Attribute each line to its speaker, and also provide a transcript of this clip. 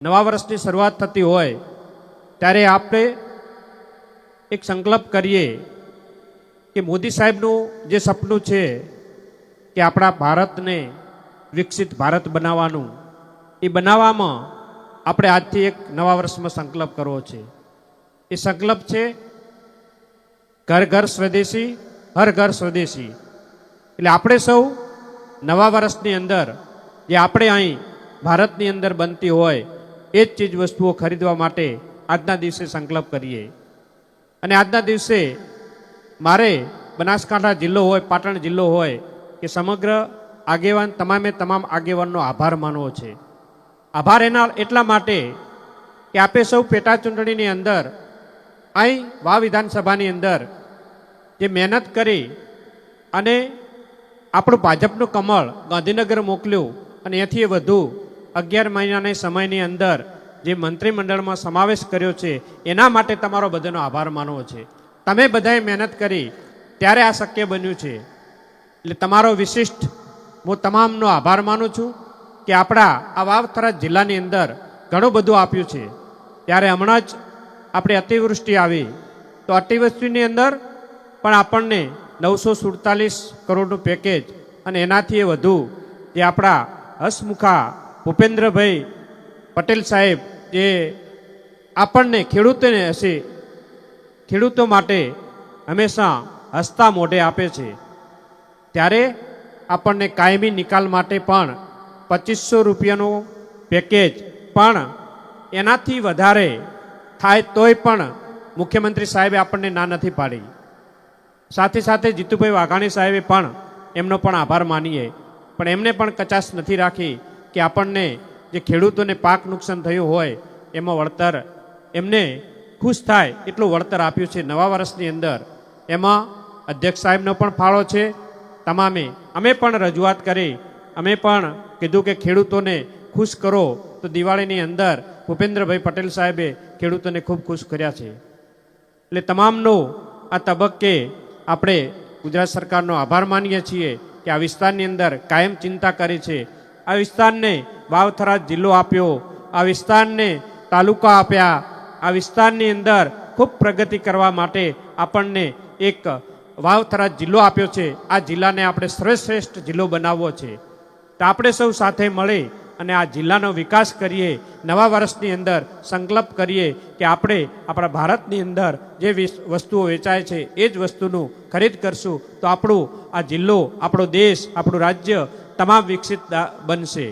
Speaker 1: નવા વર્ષની શરૂઆત થતી હોય, ત્યારે આપણે એક સંકલ્પ કરીએ કે મોદી સાહેબનું જે સપનું છે કે આપણા ભારતને વિકસિત ભારત બનાવવાનું, એ બનાવવામાં આપણે આજથી એક નવા વર્ષમાં સંકલ્પ કરવો છે. એ સંકલ્પ છે ઘર ઘર સ્વદેશી, હર ઘર સ્વદેશી. એટલે આપણે સૌ નવા વર્ષની અંદર, જે આપણે અહીં ભારતની અંદર બનતી હોય એ જ ચીજ વસ્તુઓ ખરીદવા માટે આજના દિવસે સંકલ્પ કરીએ. અને આજના દિવસે મારે બનાસકાંઠા જિલ્લો હોય, પાટણ જિલ્લો હોય, કે સમગ્ર આગેવાન, તમામે તમામ આગેવાનનો આભાર માનવો છે. આભાર એના એટલા માટે કે આપે સૌ પેટા ચૂંટણીની અંદર અહીં વા વિધાનસભાની અંદર જે મહેનત કરી અને આપણું ભાજપનું કમળ ગાંધીનગર મોકલ્યું અને એથી વધુ અગિયાર મહિનાની સમયની અંદર જે મંત્રીમંડળમાં સમાવેશ કર્યો છે, એના માટે તમારો બધાનો આભાર માનવો છે. તમે બધાએ મહેનત કરી, ત્યારે આ શક્ય બન્યું છે. એટલે તમારો વિશિષ્ટ, હું તમામનો આભાર માનું છું કે આપણા આ વાવથરા જિલ્લાની અંદર ઘણું બધું આપ્યું છે. ત્યારે હમણાં જ આપણે અતિવૃષ્ટિ આવી. તો અતિવૃષ્ટિની અંદર પણ આપણને નવસો સુડતાલીસ કરોડનું પેકેજ અને એનાથી વધુ જે આપણા હસમુખા ભૂપેન્દ્રભાઈ પટેલ સાહેબ, જે આપણને ખેડૂતોને હશે, ખેડૂતો માટે હંમેશા હસતા મોઢે આપે છે. ત્યારે આપણને કાયમી નિકાલ માટે પણ પચીસો રૂપિયાનું પેકેજ પણ એનાથી વધારે થાય તોય પણ મુખ્યમંત્રી સાહેબે આપણને ના નથી પાડી. સાથે સાથે જીતુભાઈ વાઘાણી સાહેબે પણ એમનો પણ આભાર માનીએ. પણ એમને પણ કચાશ નથી રાખી. કે આપણને જે ખેડૂતોને પાક નુકસાન થયું હોય, એમાં વળતર એમને ખુશ થાય એટલું વળતર આપ્યું છે નવા વર્ષની અંદર. એમાં અધ્યક્ષ સાહેબનો પણ ફાળો છે. તમામે, અમે પણ રજૂઆત કરી. અમે પણ કીધું કે ખેડૂતોને ખુશ કરો. તો દિવાળીની અંદર ભૂપેન્દ્રભાઈ પટેલ સાહેબે ખેડૂતોને ખૂબ ખુશ કર્યા છે. એટલે તમામનો આ તબક્કે આપણે ગુજરાત સરકારનો આભાર માનીએ છીએ કે આ વિસ્તારની અંદર કાયમ ચિંતા કરી છે. આ વિસ્તારને વાવથરા જિલ્લો આપ્યો. આ વિસ્તારને તાલુકા આપ્યા. આ વિસ્તારની અંદર ખૂબ પ્રગતિ કરવા માટે આપણને એક વાવથરા જિલ્લો આપ્યો છે. આ જિલ્લાને આપણે સર્વશ્રેષ્ઠ જિલ્લો બનાવવો છે. તો આપણે સૌ સાથે મળી અને આ જિલ્લાનો વિકાસ કરીએ, નવા વર્ષની અંદર સંકલ્પ કરીએ કે આપણે આપણા ભારતની અંદર જે વિસ- વસ્તુઓ વેચાય છે, એ જ વસ્તુનું ખરીદ કરશું. તો આપણું આ જિલ્લો, આપણો દેશ, આપણું રાજ્ય તમામ વિકસિત બનશે.